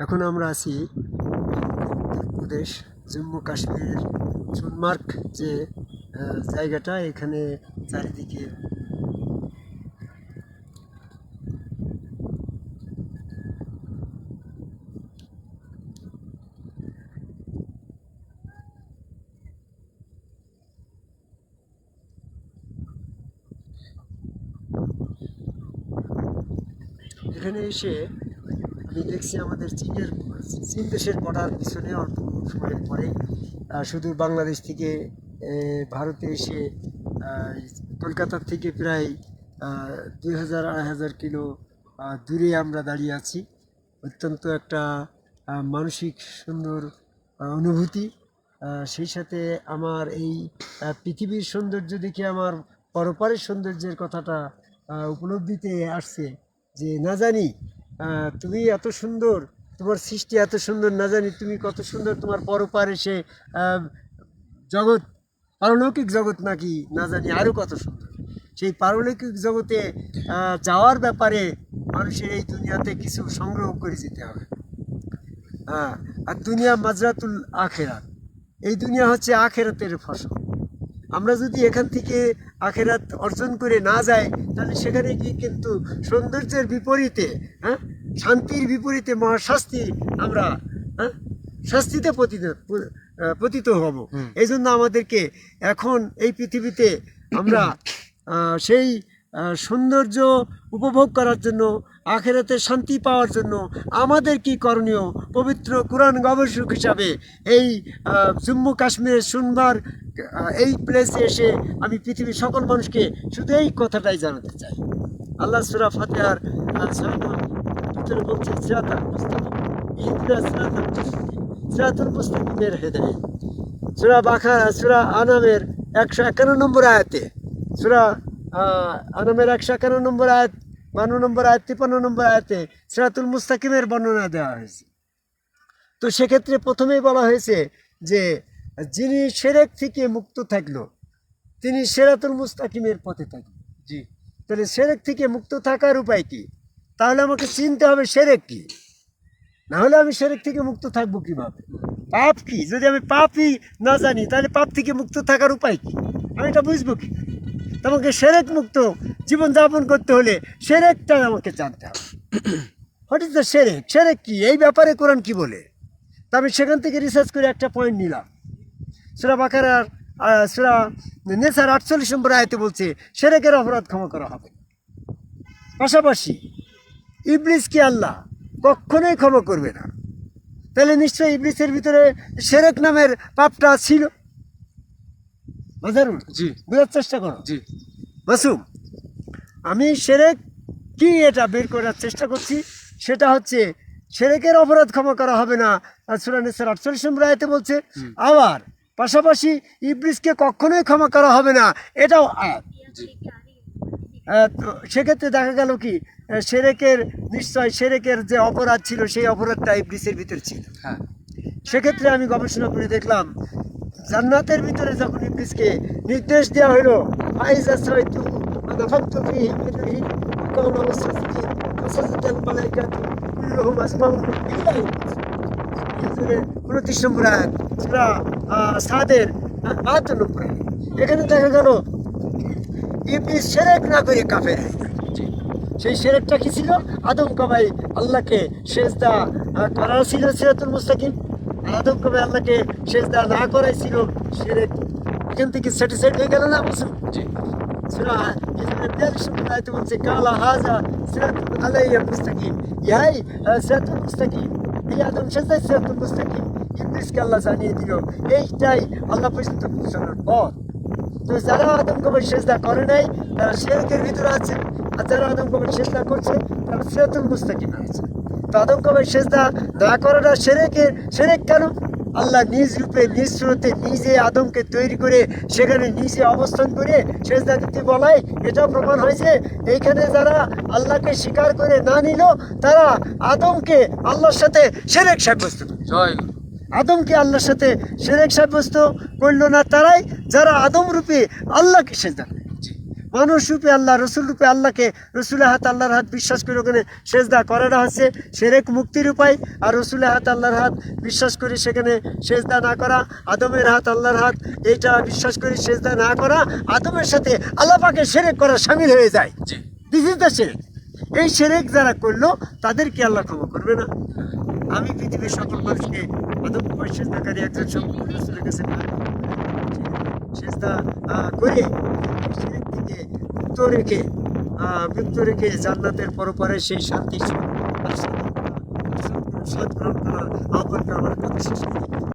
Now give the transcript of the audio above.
এখন আমরা আছি উত্তরপ্রদেশ জম্মু কাশ্মীরের সোনমার্গ যে জায়গাটা এখানে চারিদিকে এখানে এসে আমি দেখছি আমাদের চীনের চীন দেশের বর্ডার পিছনে অল্প সময়ের পরে সুদূর বাংলাদেশ থেকে ভারতে এসে কলকাতার থেকে প্রায় দুই হাজার, আড়াই হাজার কিলো দূরে আমরা দাঁড়িয়ে আছি। অত্যন্ত একটা মানসিক সুন্দর অনুভূতি। সেই সাথে আমার এই পৃথিবীর সৌন্দর্য দেখে আমার পরপারের সৌন্দর্যের কথাটা উপলব্ধিতে আসছে যে, না জানি তুমি এত সুন্দর, তোমার সৃষ্টি এত সুন্দর, না জানি তুমি কত সুন্দর তোমার পরপারে সে জগৎ, পারলৌকিক জগৎ নাকি, না জানি আরও কত সুন্দর। সেই পারলৌকিক জগতে যাওয়ার ব্যাপারে মানুষের এই দুনিয়াতে কিছু সংগ্রহ করে যেতে হবে। হ্যাঁ আর দুনিয়া মাজরাতুল আখেরাত। এই দুনিয়া হচ্ছে আখেরাতের ফসল। আমরা যদি এখান থেকে আখেরাত অর্জন করে না যাই তাহলে সেখানে গিয়ে কিন্তু সৌন্দর্যের বিপরীতে হ্যাঁ? শান্তির বিপরীতে মহাশাস্তি আমরা হ্যাঁ? শাস্তিতে পতিত পতিত হব। এই জন্য আমাদেরকে এখন এই পৃথিবীতে আমরা সেই সৌন্দর্য উপভোগ করার জন্য আখেরাতে শান্তি পাওয়ার জন্য আমাদের কি করণীয়? পবিত্র কোরআন গবেষক হিসাবে এই জম্মু কাশ্মীরের আহ, এই প্লেসে এসে আমি পৃথিবীর সকল মানুষকে শুধু এই কথাটাই জানাতে চাই। আল্লাহ সুরা ফাতেহার ভিতরে বলছে সিরাতাল মুস্তাকিম মুস্তাকিম সিরাতুল মুস্তাকিমের হেদায়েত। সুরা বাখা সুরা আনামের একশো একান্ন নম্বর আয়াতে সুরা আনামের একশো একান্ন নম্বর আয়াত বান্ন নম্বর আয়াত তিপ্পান্ন নম্বর আয়াতে সিরাতুল মুস্তাকিমের বর্ণনা দেওয়া হয়েছে। তো সেক্ষেত্রে প্রথমেই বলা হয়েছে যে যিনি সেরেক থেকে মুক্ত থাকল তিনি সেরাতুল মুস্তাকিমের পথে থাকল। জি। তাহলে সেরেক থেকে মুক্ত থাকার উপায় কি? তাহলে আমাকে চিনতে হবে সেরেক কি? না হলে আমি সেরেক থেকে মুক্ত থাকব কীভাবে? পাপ কি? যদি আমি পাপই না জানি তাহলে পাপ থেকে মুক্ত থাকার উপায় কি? আমি এটা বুঝব কি? তোমাকে সেরেক মুক্ত জীবন যাপন করতে হলে সেরেকটা আমাকে জানতে হবে। হোয়াট ইজ দ্য সেরেক? সেরেক কি? এই ব্যাপারে কোরআন কি বলে? তা আমি সেখান থেকে রিসার্চ করে একটা পয়েন্ট নিলাম। সুরা বাকারার সুরা নেসার আটচল্লিশ নম্বর আয়তে বলছে সেরেকের অপরাধ ক্ষমা করা হবে। পাশাপাশি ইবলিসকে আল্লাহ? কখনোই ক্ষমা করবে না। তাহলে নিশ্চয়ই ইবলিসের ভিতরে সেরেক নামের পাপটা ছিল? মাজারুল জি। বোঝার চেষ্টা করো। জি। মাসুম আমি সেরেক কি এটা বের করার চেষ্টা করছি? সেটা হচ্ছে সেরেকের অপরাধ ক্ষমা করা হবে না। আর সুরানেশ্বর আটচল্লিশ নম্বর আয়তে বলছে আবার পাশাপাশি ইবলিসকে কখনোই ক্ষমা করা হবে না। এটাও আয়াত। সেক্ষেত্রে দেখা গেল কি সেরেকের নিশ্চয় সেরেকের যে অপরাধ ছিল সেই অপরাধটা ইবলিসের ভিতরে ছিল। হ্যাঁ। সেক্ষেত্রে আমি গবেষণা করে দেখলাম জান্নাতের ভিতরে যখন ইবলিসকে নির্দেশ দেওয়া হলো আইজা সাইতু ফাসাজাদাল মালাইকাতু কুল্লুহুম আসমাউন ইল্লা ইবলিস হিজরে 29 নম্বর আয়াত সূরা সাদের বাহাত্তর এখানে দেখা গেল ইবলিস সেরেক না করে। জি সেই সেরেকটা কি ছিল আদম কবাই আল্লাহকে সেজদা করা ছিল সিরাতুল মুস্তাকিম আদম কবাই আল্লাহকে সেজদা না করাই ছিল সেরেক এখান থেকে স্যাটিসফাইড হয়ে গেল না, মুসলিম জি সুরা হিজরে 42 নম্বর আয়াতে বলছে কালা হাজা সিরাতুল আলাইয়া মুস্তাকিম ইহাই আহ, সিরাতুল মুস্তাকিম এই আদম সেজদা সিরাতুল মুস্তাকিম ইবলিসকে আল্লাহ জানিয়ে দিল এইটাই আল্লাহ পর্যন্ত তো যারা আদম কবর সেজদা করে নাই তারা শেরকের ভিতরে আছে যারা আদম কবর সেজদা করছে তো আদম কবর সেজদা না করাটা সেরেকের সেরেক কেন আল্লাহ নিজ রূপে নিজ স্রোতে নিজে আদমকে তৈরি করে সেখানে নিজে অবস্থান করে সেজদা দিতে বলাই এটাও প্রমাণ হয়েছে। এইখানে যারা আল্লাহকে স্বীকার করে না নিল তারা আদমকে আল্লাহর সাথে সেরেক সাব্যস্ত জয়। আদমকে আল্লাহর সাথে সেরেক সাব্যস্ত করল না তারাই যারা আদম রূপে আল্লাহকে সেজদা মানুষ রূপে আল্লাহ রসুল রূপে আল্লাহকে রসুলের হাত আল্লাহর হাত বিশ্বাস করে ওখানে সেজদা করাটা হচ্ছে সেরেক মুক্তির উপায়। আর রসুলের হাত আল্লাহর হাত বিশ্বাস করে সেখানে সেজদা না করা আদমের হাত আল্লাহর হাত এইটা বিশ্বাস করে সেজদা না করা আদমের সাথে আল্লাহ পাকে সেরেক করা সামিল হয়ে যায়। জি। দিস ইজ দ্য সেরেক। এই সেরেক যারা করল তাদেরকে আল্লাহ ক্ষমা করবে না। আমি পৃথিবীর সকল মানুষকে আদম সেজদাকারী একজন সম্পূর্ণ রসুলের কাছে সেজদা করে এই সেরেক রেখে মুক্ত রেখে জান্নাতের পরপরে সেই শান্তি সুখ আর শান্তি, আহ, আহ্বানটা আমার কথা করি।